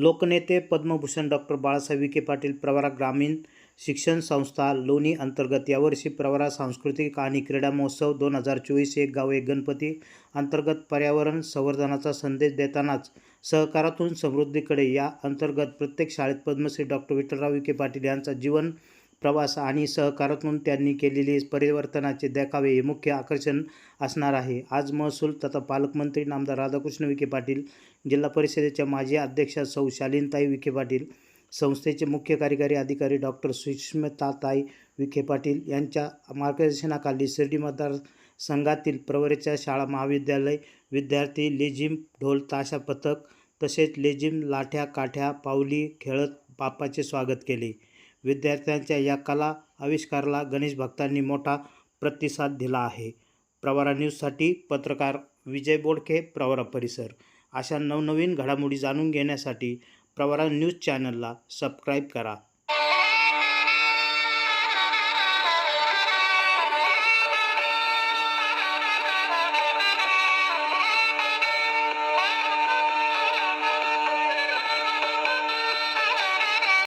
लोकनेते पद्मभूषण डॉक्टर बाळासाहेब विखे पाटील प्रवरा ग्रामीण शिक्षण संस्था लोणी अंतर्गत यावर्षी प्रवरा सांस्कृतिक आणि क्रीडा महोत्सव दोन हजार चोवीस एक गाव एक गणपती अंतर्गत पर्यावरण संवर्धनाचा संदेश देतानाच सहकारातून समृद्धीकडे या अंतर्गत प्रत्येक शाळेत पद्मश्री डॉक्टर विठ्ठलराव विखे पाटील यांचा जीवन प्रवास आणि सहकारातून त्यांनी केलेले परिवर्तनाचे देखावे हे मुख्य आकर्षण असणार आहे. आज महसूल तथा पालकमंत्री नामदार राधाकृष्ण विखे पाटील जिल्हा परिषदेच्या माजी अध्यक्षा सौ शालीनताई विखे पाटील संस्थेचे मुख्य कार्यकारी अधिकारी डॉक्टर सुष्मिताताई विखे पाटील यांच्या मार्गदर्शनाखाली शिर्डी मतदारसंघातील प्रवरेच्या शाळा महाविद्यालय विद्यार्थी लेझिम ढोल ताशा पथक तसेच लेझिम लाठ्या काठ्या पावली खेळत बाप्पाचे स्वागत केले. विद्यार्थ्यांच्या या कला आविष्काराला गणेश भक्तांनी मोठा प्रतिसाद दिला आहे. प्रवारा न्यूजसाठी पत्रकार विजय बोडके प्रवारा परिसर. अशा नवनवीन घडामोडी जाणून घेण्यासाठी प्रवारा न्यूज चॅनलला सबस्क्राईब करा.